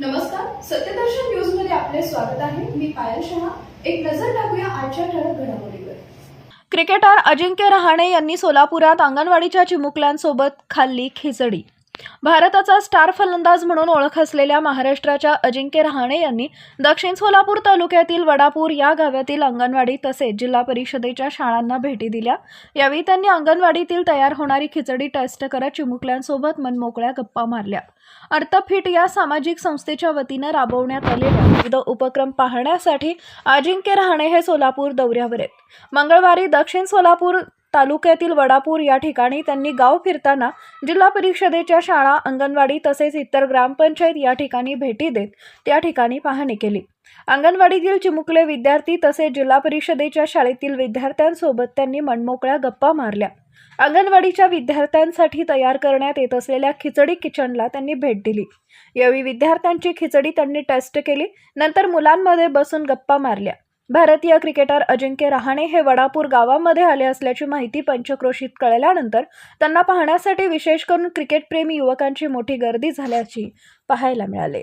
नमस्कार सत्यदर्शन न्यूजमध्ये आपले स्वागत आहे. मी पायल शहा. एक नजर टाकूया आजच्या ठळक घडामोडीवर. क्रिकेटर अजिंक्य रहाणे यांनी सोलापुरात अंगणवाडीच्या चिमुकल्यांसोबत खाल्ली खिचडी. भारताचा स्टार फलंदाज म्हणून ओळख असलेल्या महाराष्ट्राच्या अजिंक्य रहाणे यांनी दक्षिण सोलापूर तालुक्यातील वडापूर या गावातील अंगणवाडी तसेच जिल्हा परिषदेच्या शाळांना भेटी दिल्या. यावेळी त्यांनी अंगणवाडीतील तयार होणारी खिचडी टेस्ट करत चिमुकल्यांसोबत मनमोकळ्या गप्पा मारल्या. अर्थफिट या सामाजिक संस्थेच्या वतीनं राबवण्यात आलेल्या विविध उपक्रम पाहण्यासाठी अजिंक्य रहाणे हे सोलापूर दौऱ्यावर आहेत. मंगळवारी दक्षिण सोलापूर तालुक्यातील वडापूर या ठिकाणी त्यांनी गाव फिरताना जिल्हा परिषदेच्या शाळा अंगणवाडी तसेच इतर ग्रामपंचायत या ठिकाणी भेटी देत त्या ठिकाणी पाहणी केली. अंगणवाडीतील चिमुकले विद्यार्थी तसेच जिल्हा परिषदेच्या शाळेतील विद्यार्थ्यांसोबत त्यांनी मनमोकळ्या गप्पा मारल्या. अंगणवाडीच्या विद्यार्थ्यांसाठी तयार करण्यात येत असलेल्या खिचडी किचनला त्यांनी भेट दिली. यावेळी विद्यार्थ्यांची खिचडी त्यांनी टेस्ट केली. नंतर मुलांमध्ये बसून गप्पा मारल्या. भारतीय क्रिकेटर अजिंक्य रहाणे हे वडापूर गावामध्ये आले असल्याची माहिती पंचक्रोशीत कळल्यानंतर त्यांना पाहण्यासाठी विशेष करून क्रिकेटप्रेमी युवकांची मोठी गर्दी झाल्याची पाहायला मिळाले.